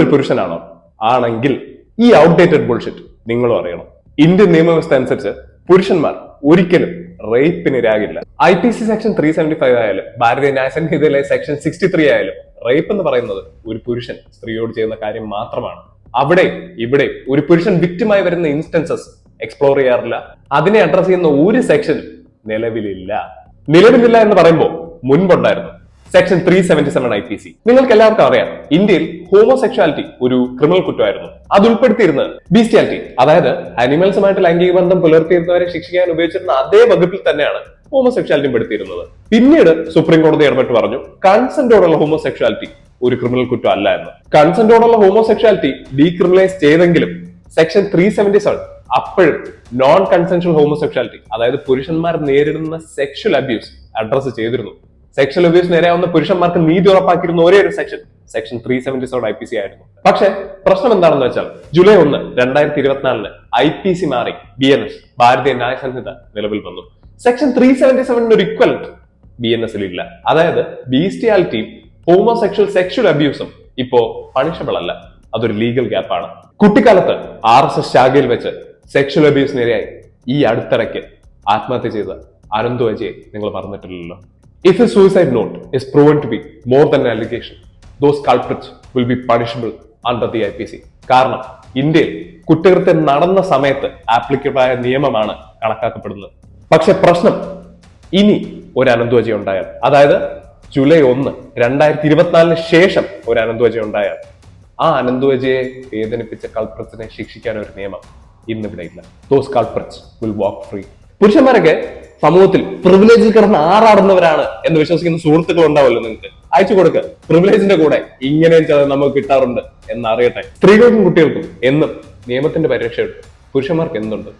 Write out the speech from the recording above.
ഒരു പുരുഷനാണോ? ആണെങ്കിൽ ഈ ഔട്ട്ഡേറ്റഡ് ബുൾഷിറ്റ് നിങ്ങളും അറിയണം. ഇന്ത്യൻ നിയമവ്യവസ്ഥ അനുസരിച്ച് പുരുഷന്മാർ ഒരിക്കലും റേപ്പിനിരാകില്ല I P C section three seventy five ആയാലും ഭാരതീയ ന്യായ സംഹിതയിലെ സെക്ഷൻ സിക്സ്റ്റി ത്രീ ആയാലും റേപ്പ് എന്ന് പറയുന്നത് ഒരു പുരുഷൻ സ്ത്രീയോട് ചെയ്യുന്ന കാര്യം മാത്രമാണ്. അവിടെ ഇവിടെ ഒരു പുരുഷൻ വിക്റ്റിമായി വരുന്ന ഇൻസ്റ്റൻസസ് എക്സ്പ്ലോർ ചെയ്യാറില്ല. അതിനെ അഡ്രസ് ചെയ്യുന്ന ഒരു സെക്ഷനും നിലവിലില്ല. നിലവിലില്ല എന്ന് പറയുമ്പോൾ മുൻപുണ്ടായിരുന്നു section three seventy seven I P C നിങ്ങൾക്ക് എല്ലാവർക്കും അറിയാം ഇന്ത്യയിൽ ഹോമോസെക്ഷാലിറ്റി ഒരു ക്രിമിനൽ കുറ്റമായിരുന്നു. അത് ഉൾപ്പെടുത്തിയിരുന്നത് ബീസ്റ്റിയാലിറ്റി അതായത് അനിമൽസുമായിട്ട് ലൈംഗിക ബന്ധം പുലർത്തിയിരുന്നവരെ ശിക്ഷിക്കാൻ ഉപയോഗിച്ചിരുന്ന അതേ വകുപ്പിൽ തന്നെയാണ് ഹോമോസെക്ഷാലിറ്റി പെടുത്തിയിരുന്നത്. പിന്നീട് സുപ്രീം കോടതി ഇടപെട്ട് പറഞ്ഞു കൺസെന്റോടുള്ള ഹോമോസെക്ഷാലിറ്റി ഒരു ക്രിമിനൽ കുറ്റം അല്ല എന്ന്. കൺസെന്റോടുള്ള ഹോമോസെക്ഷാലിറ്റി ഡീക്രിമിനലൈസ് ചെയ്തെങ്കിലും സെക്ഷൻ ത്രീ സെവന്റി സെവൻ അപ്പോഴും നോൺ കൺസെൻഷ്യൽ ഹോമോസെക്ഷാലിറ്റി അതായത് പുരുഷന്മാർ നേരിടുന്ന സെക്ഷൽ അബ്യൂസ് അഡ്രസ് ചെയ്തിരുന്നു. സെക്ഷൽ അബ്യൂസ് നേരെയാവുന്ന പുരുഷന്മാർക്ക് നീതി ഉറപ്പാക്കിയിരുന്ന ഒരേ ഒരു section section three seventy seven I P C ആയിരുന്നു. പക്ഷേ പ്രശ്നം എന്താണെന്ന് വെച്ചാൽ ജൂലൈ ഒന്ന് രണ്ടായിരത്തി ഇരുപത്തിനാലിന് ഐ പി സി മാറി B N S Bharatiya Nyaya Sanhita നിലവിൽ വന്നു. സെക്ഷൻ ത്രീ സെവന്റി സെവനിന് ഒരു ഇക്വൽ ബി എൻ എസിൽ ഇല്ല. അതായത് ബീസ്റ്റിയാലിറ്റിയും ഹോമോസെക്ഷൽ സെക്ഷൽ അബ്യൂസും ഇപ്പോ പണിഷബിൾ അല്ല. അതൊരു ലീഗൽ ഗ്യാപ്പാണ് കുട്ടിക്കാലത്ത് ആർ എസ് എസ് ശാഖയിൽ വെച്ച് സെക്ഷൽ അബ്യൂസിനിരയായി ഈ അടുത്തിടയ്ക്ക് ആത്മഹത്യ ചെയ്ത അനന്തു അജയ് നിങ്ങൾ പറഞ്ഞിട്ടില്ലല്ലോ if a suicide note is proven to be more than allegation those culprits will be punishable under the I P C കാരണം ഇന്ത്യയിൽ കുറ്റകൃത്യം നടന്ന സമയത്ത് ആപ്ലിക്കബിളായ നിയമമാണ് കണക്കാക്കപ്പെടുന്നത്. പക്ഷെ പ്രശ്നം ഇനി ഒരു അനന്തുവജ ഉണ്ടായാൽ അതായത് ജൂലൈ ഒന്ന് രണ്ടായിരത്തി ഇരുപത്തിനാലിന് ശേഷം ഒരു അനന്തുവജ ഉണ്ടായാൽ ആ അനന്തുവജയെ വേദനിപ്പിച്ച കൾപ്രത്തിനെ ശിക്ഷിക്കാൻ ഒരു നിയമം ഇന്നിവിടെ ഇല്ല. Those culprits will walk free പുരുഷന്മാരൊക്കെ സമൂഹത്തിൽ പ്രിവിലേജിൽ കിടന്ന് ആറാടുന്നവരാണ് എന്ന് വിശ്വസിക്കുന്ന സുഹൃത്തുക്കൾ ഉണ്ടാവല്ലോ നിങ്ങൾക്ക്. അയച്ചു കൊടുക്കുക പ്രിവിലേജിന്റെ കൂടെ ഇങ്ങനെയും ചില നമുക്ക് കിട്ടാറുണ്ട് എന്നറിയട്ടെ സ്ത്രീകൾക്കും കുട്ടികൾക്കും എന്നും നിയമത്തിന്റെ പരിരക്ഷയുണ്ട്. പുരുഷന്മാർക്ക് എന്തുണ്ട്?